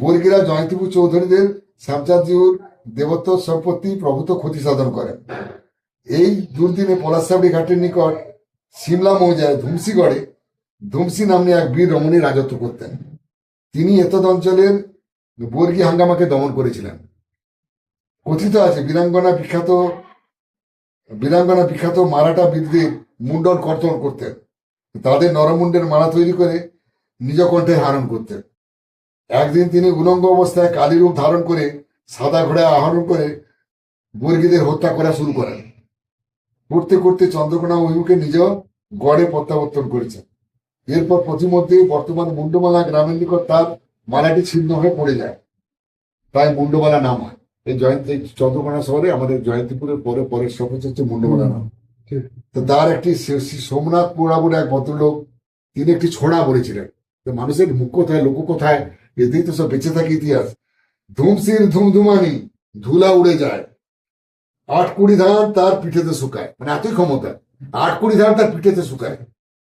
বর্গীরা জয়ন্তীপুর চৌধুরীদের শ্যামচাঁদজিউর দেবত্ব সম্পত্তি প্রভূত ক্ষতি সাধন করেন। এই দুর্দিনে পলাশাবড়ি ঘাটের নিকট সিমলা মৌজায় ধুমসিগড়ে ধুমসি নামে এক বীর রমণী রাজত্ব করতেন। তিনি এতদ অঞ্চলের বর্গী হাঙ্গামাকে দমন করেছিলেন। কথিত আছে, বীরাঙ্গনা বিখ্যাত বীরাঙ্গনা বিখ্যাত মারাঠা বীরদের মুন্ডন কর্তন করতেন। তাদের নরমুন্ডের মালা তৈরি করে নিজ কণ্ঠে হারণ করতেন। একদিন তিনি উলঙ্গ অবস্থায় কালী রূপ ধারণ করে সাদা ঘোড়া আহরণ করে বর্গীদের হত্যা করা শুরু করেন। করতে করতে চন্দ্রকোনা অভিমুখে নিজ গড়ে প্রত্যাবর্তন করেছেন। এরপর প্রতিমধ্যে বর্তমান মুন্ডমালা গ্রামের নিকট তার মালাটি ছিন্ন হয়ে পড়ে যায়। তাই মুন্ডমালা নাম হয়। এই জয়ন্তী চন্দ্রকোনা শহরে আমাদের জয়ন্তীপুরের পরে পরের শহর হচ্ছে মুন্ডমালা নাম। তো তার একটি সোমনাথ পোড়া বলে এক ভদ্রলোক, তিনি একটি ছোড়া বলেছিলেন। মানুষের মুখ কোথায় লোক কোথায় এতেই তো সব বেঁচে থাকে ইতিহাস। ধুমসির ধুমধুমানি ধুলা উড়ে যায়। আট কুড়ি ধান তার পিঠেতে শুকায়। মানে এতই ক্ষমতা। আট কুড়ি ধান তার পিঠেতে শুকায়।